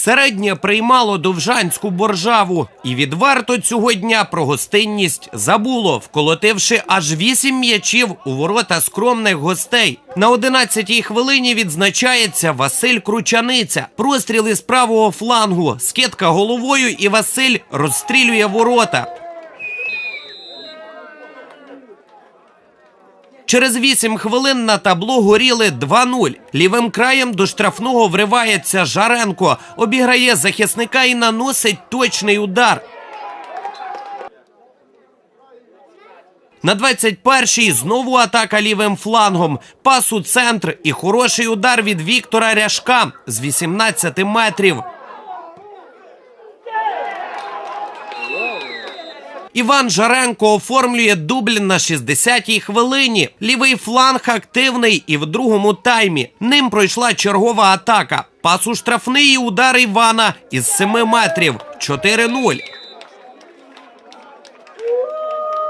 Середнє приймало довжанську боржаву, і відверто цього дня про гостинність забуло, вколотивши аж вісім м'ячів у ворота скромних гостей. На 11-й хвилині відзначається Василь Кручаниця. Простріли з правого флангу, скидка головою, і Василь розстрілює ворота. Через 8 хвилин на табло горіли 2-0. Лівим краєм до штрафного вривається Жаренко, обіграє захисника і наносить точний удар. На 21-й знову атака лівим флангом. Пас у центр і хороший удар від Віктора Ряшка з 18 метрів. Іван Жаренко оформлює дубль на 60-й хвилині. Лівий фланг активний і в другому таймі. Ним пройшла чергова атака. Пас у штрафний і удар Івана із 7 метрів. 4-0.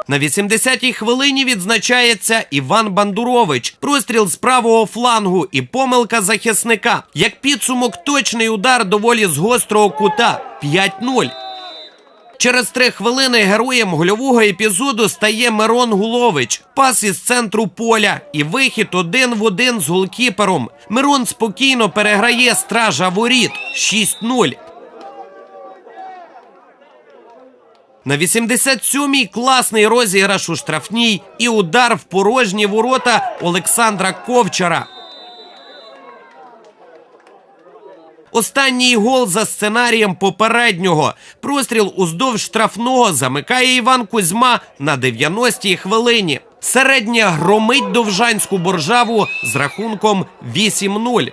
На 80-й хвилині відзначається Іван Бандурович. Простріл з правого флангу і помилка захисника. Як підсумок, точний удар доволі з гострого кута. 5-0. Через три хвилини героєм гольового епізоду стає Мирон Гулович. Пас із центру поля і вихід один в один з голкіпером. Мирон спокійно переграє стража воріт 6-0. На 87-й класний розіграш у штрафній і удар в порожні ворота Олександра Ковчара. Останній гол за сценарієм попереднього. Простріл уздовж штрафного замикає Іван Кузьма на 90-й хвилині. Середня громить довжанську боржаву з рахунком 8-0.